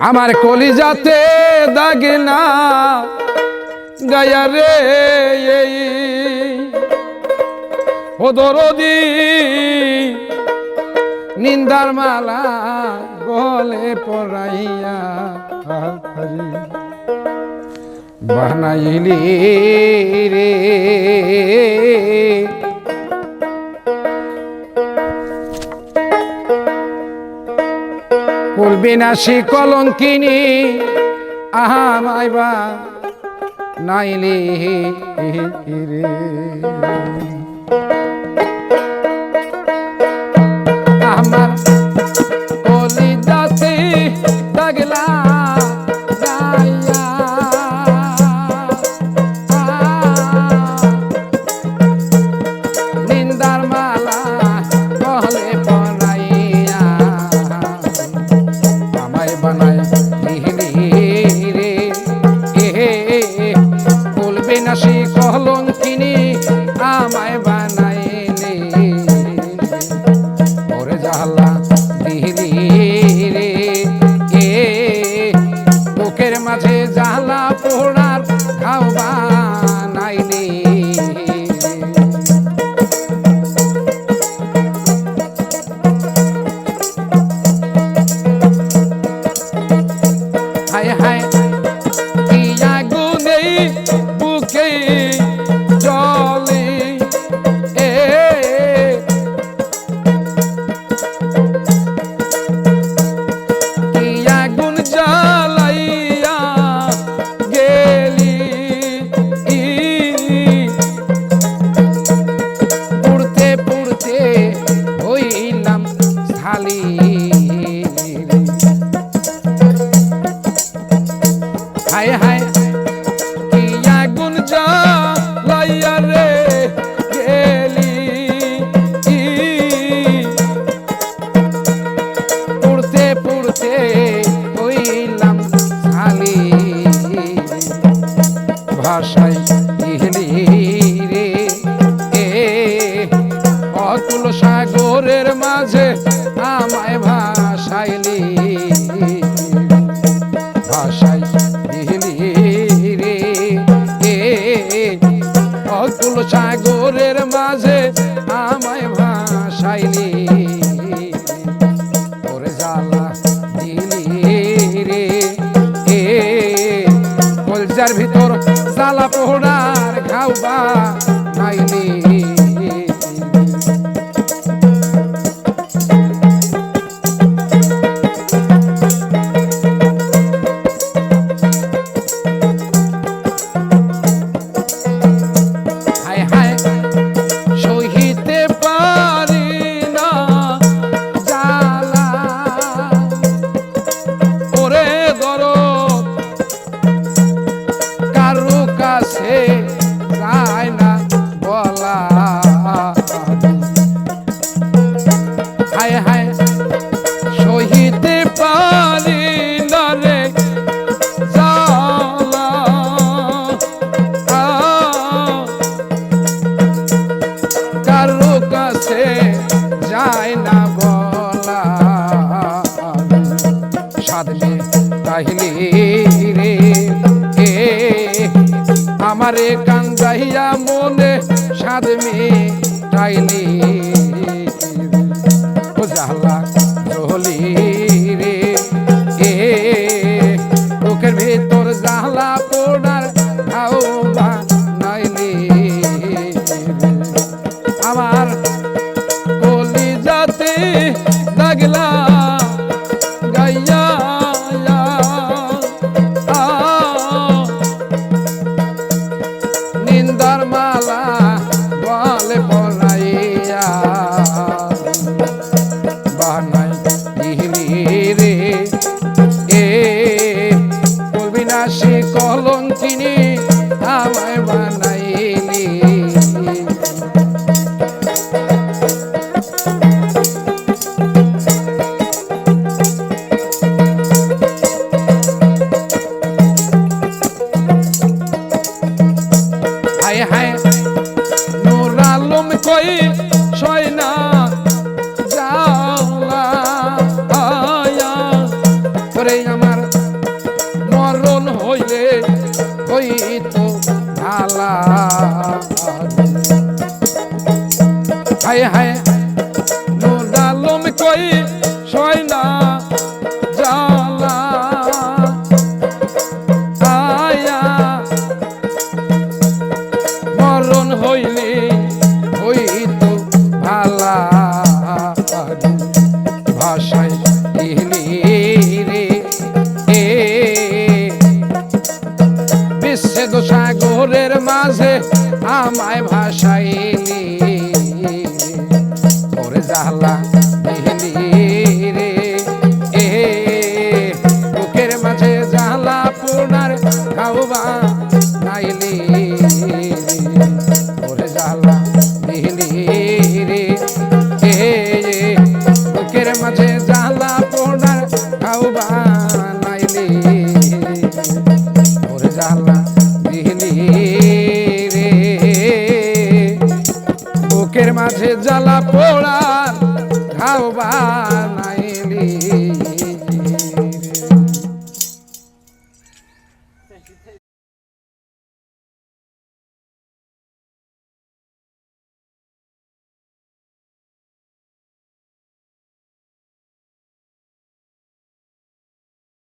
আমার কলিজাতে দাগে না গায়া রে ও দরদি নিন্দার মালা গলে পড়াইয়া বানাইলি রে। কুলবিনাশী কলঙ্কিনী। আহা মাইবা নাইলি রে। হায় হায়। কি আগুন জ্বালাইয়া রে গেলি পুড়তে পুড়তে হইলাম খালি। ভাষায় ইহলি রে, এ অতুল সাগরের মাঝে সাগরের মাঝে আমায় ভাসাইলি। ওরে জ্বালা দিলি রে। এ কলজার ভিতর জ্বালা পোহড়ার খাওবা যায় না বলা তাহিলি রে হে আমারে কান্দাইয়া মনে সাধমে টাইলি রে। এ কবিনাশী কলঙ্কিনী আমায় বানাইলি। হায় হায় নূর আলম কই হায় হায় লোদালম কই সয়না জালা। আয়া বুকের মাঝে জ্বালা পোড়ার ঘাও